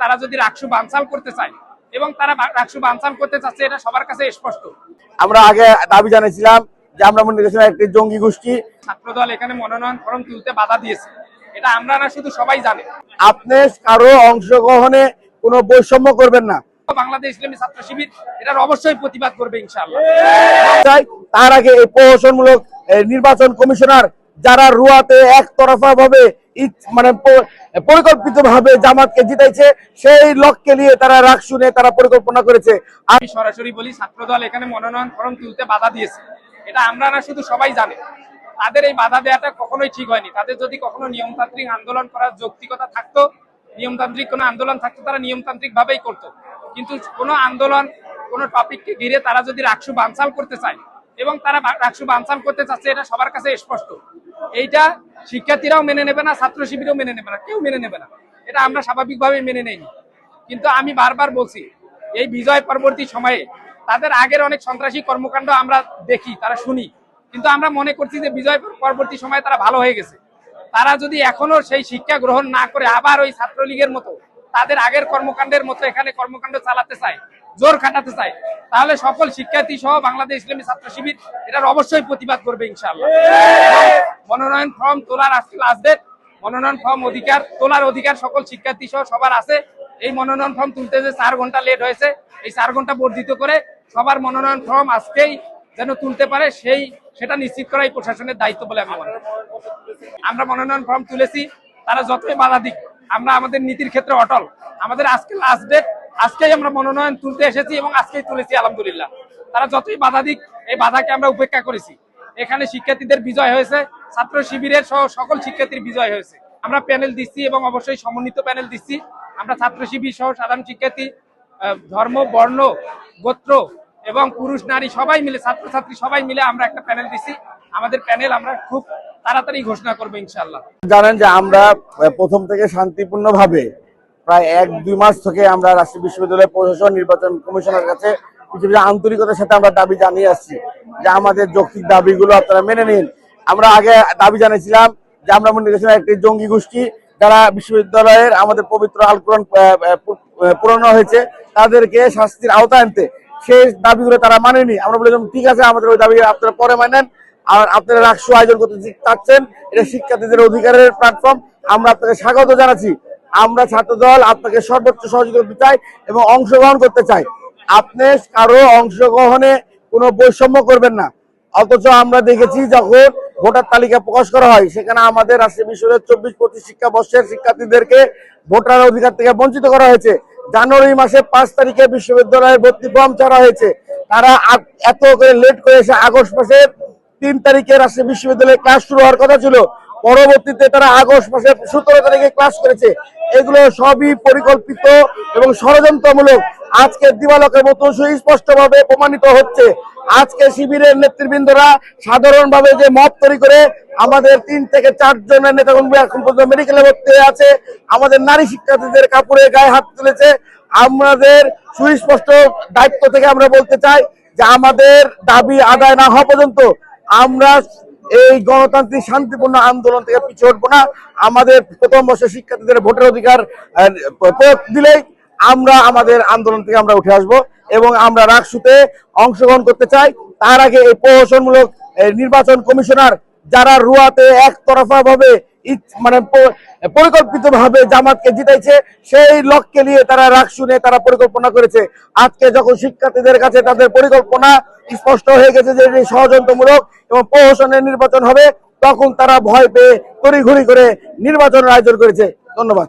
তারা যদি রাকসু বানসাল করতে চায় এবং তারা রাকসু বানসাল করতে চাচ্ছে এটা সবার কাছে স্পষ্ট। আমরা আগে দাবি জানিয়েছিলাম যে আমরা মনে করেছিলাম একটি জঙ্গি গোষ্ঠী। ছাত্রদল এখানে মনোনয়ন ফর্ম তুলতে বাধা দিয়েছে। এটা আমরা না শুধু সবাই জানে। আপনি কারও অংশগ্রহণে কোনো বৈষম্য করবেন না। বাংলাদেশ ইসলামী ছাত্র শিবির এটার অবশ্যই প্রতিবাদ করবে ইনশাআল্লাহ। তার আগে এই প্রহসনমূলক নির্বাচন কমিশনার যারা রুয়াতে একতরফা ভাবে মানে পরিকল্পিত ভাবে জামাতকে জিতাইছে, সেই লক্ষ্যে নিয়ে তারা রাগ শুনে তারা পরিকল্পনা করেছে। আমি সরাসরি বলি, ছাত্রদল এখানে মনোনয়ন ফর্ম তুলতে বাধা দিয়েছে। এটা আমরা না, শুধু সবাই জানে। তাদের এই বাধা দেওয়াটা কখনোই ঠিক হয়নি। তাদের যদি কখনো নিয়মতান্ত্রিক আন্দোলন করার যৌক্তিকতা থাকতো, নিয়মতান্ত্রিক কোনো আন্দোলন থাকতো, তারা নিয়মতান্ত্রিক ভাবেই করতো। কিন্তু কোনো আন্দোলন, কোনো টপিককে ঘিরে তারা যদি রাকসু বানসাল করতে চায়, এবং তারা রাকসু বানসাল করতে চাচ্ছে, এটা সবার কাছে স্পষ্ট। এইটা শিক্ষার্থীরাও মেনে নেবে না, ছাত্র শিবিরও মেনে নেবে না, কেউ মেনে নেবে না। এটা আমরা স্বাভাবিকভাবে মেনে নেইনি। কিন্তু আমি বারবার বলছি, এই বিজয় পরবর্তী সময়ে তাদের আগের অনেক সন্ত্রাসী কর্মকাণ্ড আমরা দেখি, তারা শুনি। কিন্তু আমরা মনে করছি যে বিজয় পরবর্তী সময়ে তারা ভালো হয়ে গেছে। তারা যদি এখনও সেই শিক্ষা গ্রহণ না করে, আবার ওই ছাত্রলীগের মতো, তাদের আগের কর্মকাণ্ডের মতো এখানে কর্মকাণ্ড চালাতে চায় জোর খাটাতে চায় তাহলে সকল শিক্ষার্থী সহ বাংলাদেশ ইসলামী ছাত্র শিবির, এটার অবশ্যই প্রতিবাদ করবে ইনশাআল্লাহ। মনোনয়ন ফর্ম তোলার আজকে লাস্ট মনোনয়ন ফর্ম অধিকার, তোলার অধিকার সকল শিক্ষার্থী সহ সবার আছে। এই মনোনয়ন ফর্ম তুলতে যে চার ঘণ্টা লেট হয়েছে, এই চার ঘণ্টা বর্ধিত করে সবার মনোনয়ন ফর্ম আজকেই যেন তুলতে পারে সেই, সেটা নিশ্চিত করাই প্রশাসনের দায়িত্ব বলে আমি মনে আমরা মনোনয়ন ফর্ম তুলেছি, তারা যতই বাধা দিক, আমরা আমাদের নীতির ক্ষেত্রে অটল। আমাদের আজকে লাস্ট ডেট আজকেই আমরা মনোনয়ন তুলতে এসেছি এবং আজকেই তুলেছি, আলহামদুলিল্লাহ। তারা যতই বাধা দিক, এই বাধাকে আমরা উপেক্ষা করেছি। এখানে শিক্ষার্থীদের বিজয় হয়েছে, ছাত্র শিবিরের সহ সকল শিক্ষার্থীর বিজয় হয়েছে। আমরা প্যানেল দিচ্ছি এবং অবশ্যই সমন্বিত প্যানেল দিচ্ছি। আমরা ছাত্র শিবির সহ সাধারণ শিক্ষার্থী ধর্ম, বর্ণ, গোত্র এবং পুরুষ, নারী সবাই মিলে, ছাত্রছাত্রী সবাই মিলে আমরা একটা প্যানেল দিচ্ছি। আমাদের প্যানেল আমরা খুব তাড়াতাড়ি ঘোষণা করব ইনশাল্লাহ জানেন যে আমরা প্রথম থেকে শান্তিপূর্ণ ভাবে প্রায় এক, দুই মাস থেকে আমরা রাজশাহী বিশ্ববিদ্যালয় প্রশাসন, নির্বাচন কমিশনের কাছে আন্তরিকতার সাথে আমরা দাবি জানিয়ে আসছি যে আমাদের যৌক্তিক দাবিগুলো আপনারা মেনে নিন। আমরা আগে দাবি জানিয়েছিলাম যে আমরা মনে করেছিলাম একটি জঙ্গি গোষ্ঠী যারা বিশ্ববিদ্যালয়ের আমাদের পবিত্র আল কোরআন পুরানো হয়েছে, তাদেরকে শাস্তির আওতায় আনতে। সেই দাবিগুলো তারা মানেনি। আমরা বলেছিলাম, ঠিক আছে, আমাদের ওই দাবি আপনারা পরে মানেন। আর আপনারা রাষ্ট্র আয়োজন করতে চাচ্ছেন, এটা শিক্ষার্থীদের অধিকারের প্ল্যাটফর্ম আমরা আপনাকে স্বাগত জানাচ্ছি। আমরা ছাত্রদল আপনাকে সর্বোচ্চ সহযোগিতা চাই এবং অংশগ্রহণ করতে চাই। আপনি কারও অংশগ্রহণে কোনো বৈষম্য করবেন না। অথচ আমরা দেখেছি যখন ভোটার তালিকা প্রকাশ করা হয়, সেখানে আমাদের রাজশাহী বিশ্ববিদ্যালয়ের চব্বিশ পঁচিশ শিক্ষাবর্ষের শিক্ষার্থীদেরকে ভোটার অধিকার থেকে বঞ্চিত করা হয়েছে। জানুয়ারি মাসে পাঁচ তারিখে বিশ্ববিদ্যালয়ের ভর্তি ফর্ম ছাড়া হয়েছে। তারা এত করে লেট করে এসে আগস্ট মাসের তিন তারিখে রাজশাহী বিশ্ববিদ্যালয়ে ক্লাস শুরু হওয়ার কথা ছিল। পরবর্তীতে তারা আগস্ট মাসের সতেরো তারিখে ক্লাস করেছে। এগুলো সবই পরিকল্পিত এবং ষড়যন্ত্রমূলক। আজকে দিবালকের মতো সুস্পষ্ট ভাবে প্রমাণিত হচ্ছে। আজকে শিবিরের নেতৃবৃন্দরা সাধারণভাবে যে মত তৈরি করে, আমাদের তিন থেকে চার জনের নেতাকর্মী এখন পর্যন্ত মেডিকেলে ভর্তি আছে। আমাদের নারী শিক্ষার্থীদের কাপড়ে গায়ে হাত তুলেছে। আমাদের সুস্পষ্ট দায়িত্ব থেকে আমরা বলতে চাই যে আমাদের দাবি আদায় না হওয়া পর্যন্ত আমরা এই গণতান্ত্রিক শান্তিপূর্ণ আন্দোলন থেকে পিছিয়ে উঠবো না। আমাদের প্রথম বর্ষের শিক্ষার্থীদের ভোটের অধিকার প্রয়োগ দিলেই আমরা আমাদের আন্দোলন থেকে আমরা উঠে আসব এবং আমরা রাকসুতে অংশগ্রহণ করতে চাই। তার আগে এই প্রহসনমূলক নির্বাচন কমিশনার যারা রুয়াতে একতরফা ভাবে মানে পরিকল্পিত ভাবে জামাতকে জিতাইছে সেই লক্ষ্যে নিয়ে তারা রাগ শুনে তারা পরিকল্পনা করেছে। আজকে যখন শিক্ষার্থীদের কাছে তাদের পরিকল্পনা স্পষ্ট হয়ে গেছে যে ষড়যন্ত্রমূলক এবং প্রহসনের নির্বাচন হবে, তখন তারা ভয় পেয়ে তড়িঘড়ি করে নির্বাচনের আয়োজন করেছে। ধন্যবাদ।